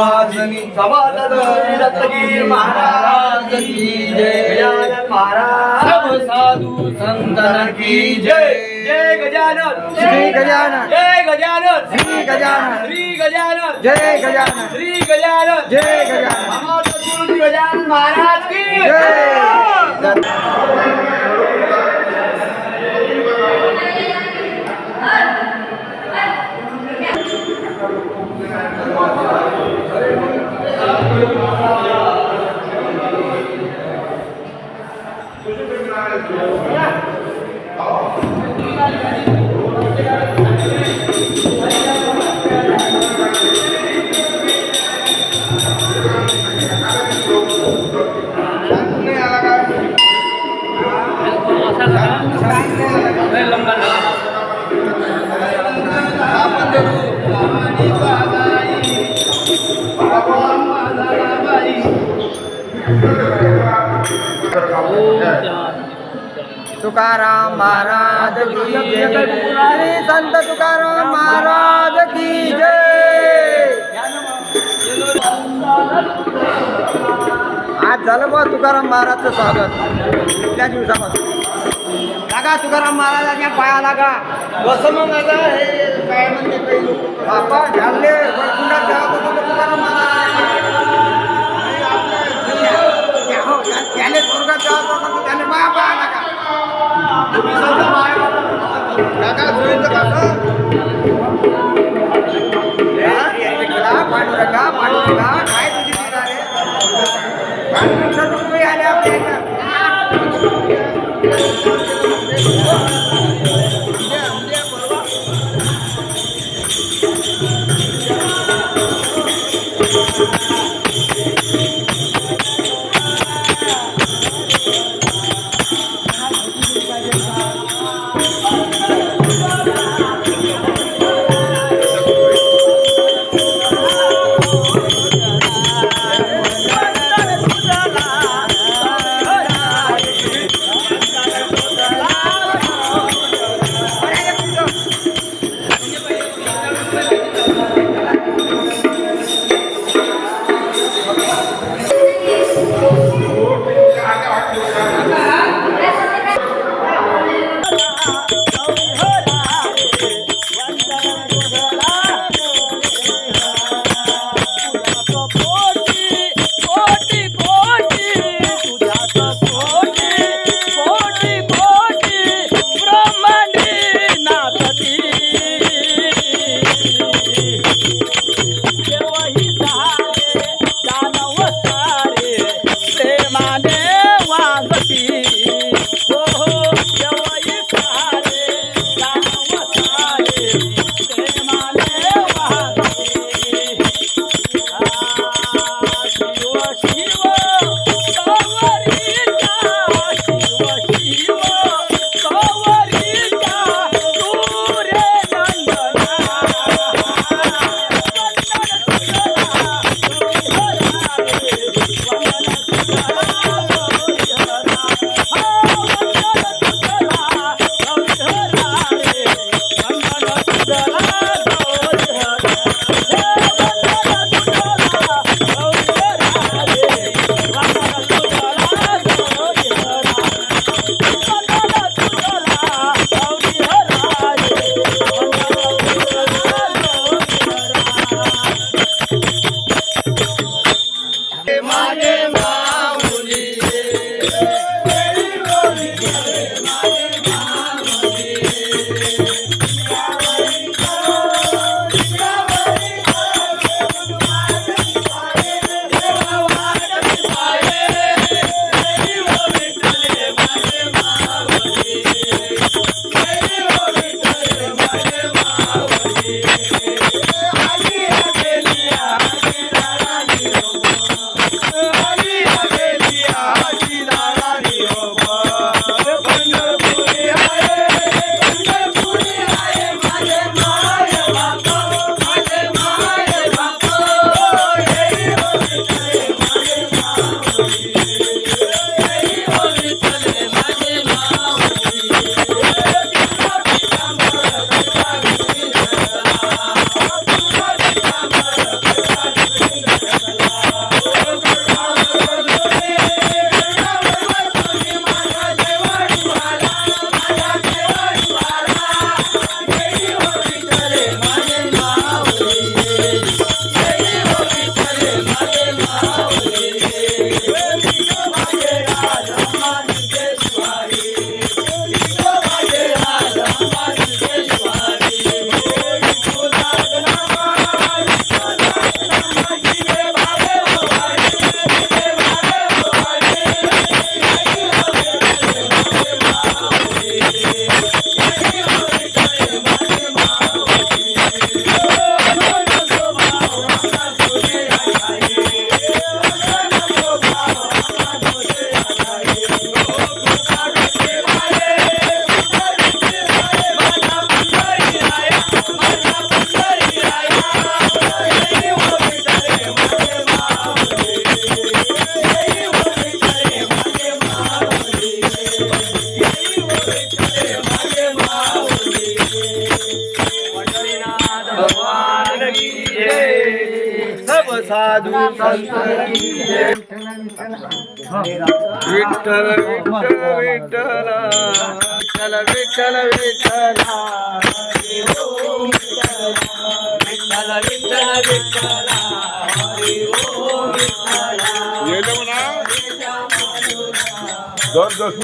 निवासिनी समर्थ दत्तगीर महाराज की जय गजानन महाराज सब साधु संतन की जय जय गजानन श्री गजानन जय गजानन श्री गजानन श्री गजानन जय गजानन श्री गजानन जय गजानन समर्थ गुरु गजानन महाराज की जय तुकाराम महाराज की जय। श्री संत तुकाराम महाराज की जय। आज झालं बा तुकाराम महाराजचं स्वागत. त्या दिवसापासून. लागा तुकाराम महाराजांच्या पाया लागा. कसं मग हे काय म्हणते बापा झाले. तुकाराम महाराज. Mate. I Vitthala Vitthala Vitthala Vitthala Vitthala Vitthala Vitthala Vitthala దోర్ దోర్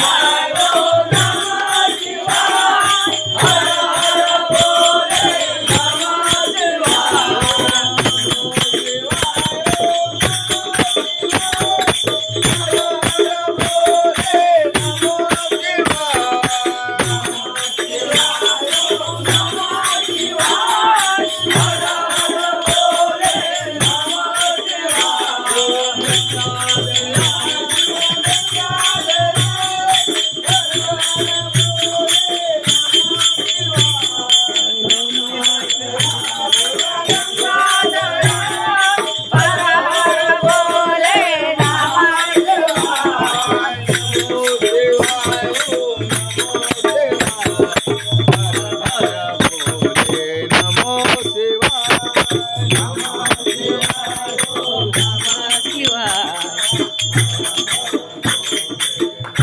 Bye. figure.